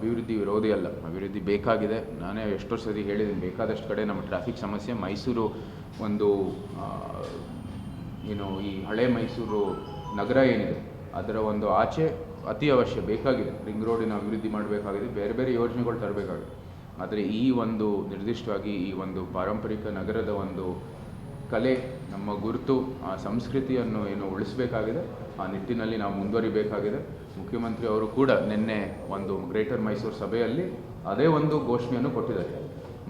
ಅಭಿವೃದ್ಧಿ ವಿರೋಧಿ ಅಲ್ಲ. ಅಭಿವೃದ್ಧಿ ಬೇಕಾಗಿದೆ. ನಾನೇ ಎಷ್ಟೋ ಸರಿ ಹೇಳಿದ್ದೀನಿ. ಬೇಕಾದಷ್ಟು ಕಡೆ ನಮ್ಮ ಟ್ರಾಫಿಕ್ ಸಮಸ್ಯೆ. ಮೈಸೂರು ಒಂದು ಏನು, ಈ ಹಳೆ ಮೈಸೂರು ನಗರ ಏನಿದೆ, ಅದರ ಒಂದು ಆಚೆ ಅತಿ ಅವಶ್ಯ ಬೇಕಾಗಿದೆ. ರಿಂಗ್ ರೋಡಿನ ಅಭಿವೃದ್ಧಿ ಮಾಡಬೇಕಾಗಿದೆ. ಬೇರೆ ಬೇರೆ ಯೋಜನೆಗಳು ತರಬೇಕಾಗಿದೆ. ಆದರೆ ಈ ಒಂದು ನಿರ್ದಿಷ್ಟವಾಗಿ ಈ ಒಂದು ಪಾರಂಪರಿಕ ನಗರದ ಒಂದು ಕಲೆ, ನಮ್ಮ ಗುರುತು, ಆ ಸಂಸ್ಕೃತಿಯನ್ನು ಏನು ಉಳಿಸಬೇಕಾಗಿದೆ, ಆ ನಿಟ್ಟಿನಲ್ಲಿ ನಾವು ಮುಂದುವರಿಬೇಕಾಗಿದೆ. ಮುಖ್ಯಮಂತ್ರಿ ಅವರು ಕೂಡ ನಿನ್ನೆ ಒಂದು ಗ್ರೇಟರ್ ಮೈಸೂರು ಸಭೆಯಲ್ಲಿ ಅದೇ ಒಂದು ಘೋಷಣೆಯನ್ನು ಕೊಟ್ಟಿದ್ದಾರೆ.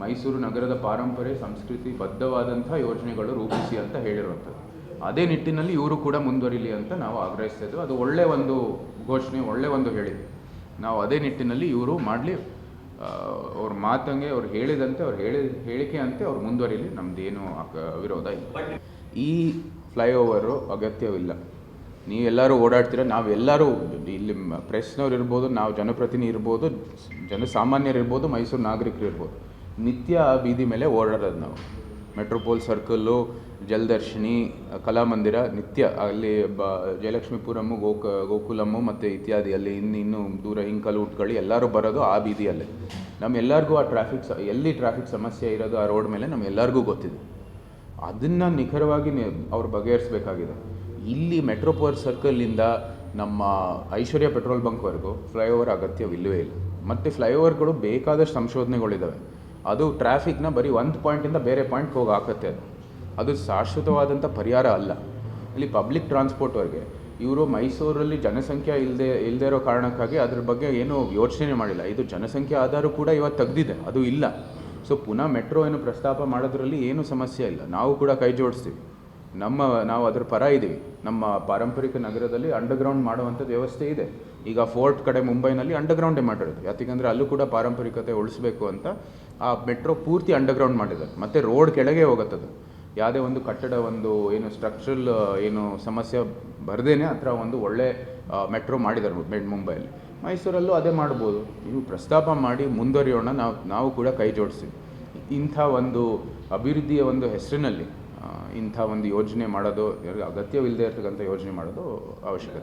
ಮೈಸೂರು ನಗರದ ಪಾರಂಪರೆ ಸಂಸ್ಕೃತಿ ಬದ್ಧವಾದಂಥ ಯೋಜನೆಗಳು ರೂಪಿಸಿ ಅಂತ ಹೇಳಿರುವಂಥದ್ದು. ಅದೇ ನಿಟ್ಟಿನಲ್ಲಿ ಇವರು ಕೂಡ ಮುಂದುವರಿಲಿ ಅಂತ ನಾವು ಆಗ್ರಹಿಸ್ತಾ ಅದು ಒಳ್ಳೆಯ ಒಂದು ಘೋಷಣೆ ಒಳ್ಳೆಯ ಒಂದು ಹೇಳಿದೆ ನಾವು ಅದೇ ನಿಟ್ಟಿನಲ್ಲಿ ಇವರು ಮಾಡಲಿ ಅವ್ರ ಮಾತಂಗೆ ಅವ್ರು ಹೇಳಿದಂತೆ, ಅವ್ರು ಹೇಳಿದ ಹೇಳಿಕೆ ಅಂತೆ ಅವ್ರು ಮುಂದುವರಿಲಿ, ನಮ್ದೇನು ಅಕ- ವಿರೋಧ ಇಲ್ಲ. ಈ ಫ್ಲೈಓವರು ಅಗತ್ಯವಿಲ್ಲ. ನೀವೆಲ್ಲರೂ ಓಡಾಡ್ತೀರ, ನಾವೆಲ್ಲರೂ ಇಲ್ಲಿ ಪ್ರೆಸ್ನವ್ರು ಇರ್ಬೋದು, ನಾವು ಜನಪ್ರತಿನಿಧಿ ಇರ್ಬೋದು ಜನಸಾಮಾನ್ಯರು ಇರ್ಬೋದು ಮೈಸೂರು ನಾಗರಿಕರು ಇರ್ಬೋದು. ನಿತ್ಯ ಬೀದಿ ಮೇಲೆ ಓಡಾಡೋದು ನಾವು. ಮೆಟ್ರೋಪೋಲ್ ಸರ್ಕಲ್ಲು ಜಲದರ್ಶಿನಿ ಕಲಾಮಂದಿರ ನಿತ್ಯ, ಅಲ್ಲಿ ಬ, ಜಯಲಕ್ಷ್ಮೀಪುರಮ್ಮು, ಗೋಕ, ಗೋಕುಲಮ್ಮು ಮತ್ತು ಇತ್ಯಾದಿ ಅಲ್ಲಿ ಇನ್ನು ಇನ್ನೂ ದೂರ ಹಿಂಕಲು ಉಟ್ಕೊಳ್ಳಿ ಎಲ್ಲರೂ ಬರೋದು ಆ ಬೀದಿಯಲ್ಲೇ. ನಮ್ಮೆಲ್ಲರಿಗೂ ಆ ಟ್ರಾಫಿಕ್ ಸ, ಎಲ್ಲಿ ಟ್ರಾಫಿಕ್ ಸಮಸ್ಯೆ ಇರೋದು ಆ ರೋಡ್ ಮೇಲೆ ನಮ್ಮೆಲ್ಲರಿಗೂ ಗೊತ್ತಿದೆ. ಅದನ್ನು ನಿಖರವಾಗಿ ಅವ್ರು ಬಗೆಹರಿಸಬೇಕಾಗಿದೆ. ಇಲ್ಲಿ ಮೆಟ್ರೋಪೋಲ್ ಸರ್ಕಲ್ಲಿಂದ ನಮ್ಮ ಐಶ್ವರ್ಯ ಪೆಟ್ರೋಲ್ ಬಂಕ್ವರೆಗೂ ಫ್ಲೈಓವರ್ ಅಗತ್ಯವಿಲ್ಲವೇ ಇಲ್ಲ. ಮತ್ತು ಫ್ಲೈಓವರ್ಗಳು ಬೇಕಾದಷ್ಟು ಸಂಶೋಧನೆಗಳಿದ್ದಾವೆ ಅದು ಟ್ರಾಫಿಕ್ನ ಬರೀ ಒಂದು ಪಾಯಿಂಟಿಂದ ಬೇರೆ ಪಾಯಿಂಟ್ಗೆ ಹೋಗಿ ಹಾಕುತ್ತೆ ಅದು. ಅದು ಶಾಶ್ವತವಾದಂಥ ಪರಿಹಾರ ಅಲ್ಲ. ಇಲ್ಲಿ ಪಬ್ಲಿಕ್ ಟ್ರಾನ್ಸ್ಪೋರ್ಟ್ವರೆಗೆ ಇವರು ಮೈಸೂರಲ್ಲಿ ಜನಸಂಖ್ಯೆ ಇಲ್ಲದೆ ಇಲ್ಲದೆ ಇರೋ ಕಾರಣಕ್ಕಾಗಿ ಅದ್ರ ಬಗ್ಗೆ ಏನೂ ಯೋಚನೆ ಮಾಡಿಲ್ಲ. ಇದು ಜನಸಂಖ್ಯೆ ಆಧಾರೂ ಕೂಡ ಇವತ್ತು ತೆಗೆದಿದೆ, ಅದು ಇಲ್ಲ. ಸೊ ಪುನಃ ಮೆಟ್ರೋ ಏನು ಪ್ರಸ್ತಾಪ ಮಾಡೋದ್ರಲ್ಲಿ ಏನೂ ಸಮಸ್ಯೆ ಇಲ್ಲ. ನಾವು ಕೂಡ ಕೈ ಜೋಡಿಸ್ತೀವಿ. ನಮ್ಮ, ನಾವು ಅದ್ರ ಪರ ಇದ್ದೀವಿ ನಮ್ಮ ಪಾರಂಪರಿಕ ನಗರದಲ್ಲಿ ಅಂಡರ್ಗ್ರೌಂಡ್ ಮಾಡುವಂಥ ವ್ಯವಸ್ಥೆ ಇದೆ. ಈಗ ಫೋರ್ಟ್ ಕಡೆ ಮುಂಬೈನಲ್ಲಿ ಅಂಡರ್ಗ್ರೌಂಡೇ ಮಾಡಿರೋದು ಯಾಕೆಂದರೆ ಅಲ್ಲೂ ಕೂಡ ಪಾರಂಪರಿಕತೆ ಉಳಿಸ್ಬೇಕು ಅಂತ ಆ ಮೆಟ್ರೋ ಪೂರ್ತಿ ಅಂಡರ್ಗ್ರೌಂಡ್ ಮಾಡಿದ್ದಾರೆ. ಮತ್ತು ರೋಡ್ ಕೆಳಗೆ ಹೋಗುತ್ತದು. ಯಾವುದೇ ಒಂದು ಕಟ್ಟಡ, ಒಂದು ಏನು ಸ್ಟ್ರಕ್ಚರಲ್ ಏನು ಸಮಸ್ಯೆ ಬರ್ದೇನೆ ಆ ಒಂದು ಒಳ್ಳೆ ಮೆಟ್ರೋ ಮಾಡಿದ್ದಾರೆ ಮುಂಬೈಯಲ್ಲಿ. ಮೈಸೂರಲ್ಲೂ ಅದೇ ಮಾಡ್ಬೋದು. ನೀವು ಪ್ರಸ್ತಾಪ ಮಾಡಿ ಮುಂದುವರಿಯೋಣ. ನಾವು ನಾವು ಕೂಡ ಕೈ ಜೋಡಿಸ್ತೀವಿ ಇಂಥ ಒಂದು ಅಭಿವೃದ್ಧಿಯ ಒಂದು ಹೆಸರಿನಲ್ಲಿ ಇಂಥ ಒಂದು ಯೋಜನೆ ಮಾಡೋದು ಅಗತ್ಯವಿಲ್ಲದೆ ಇರತಕ್ಕಂಥ ಯೋಜನೆ ಮಾಡೋದು ಅವಶ್ಯಕತೆ.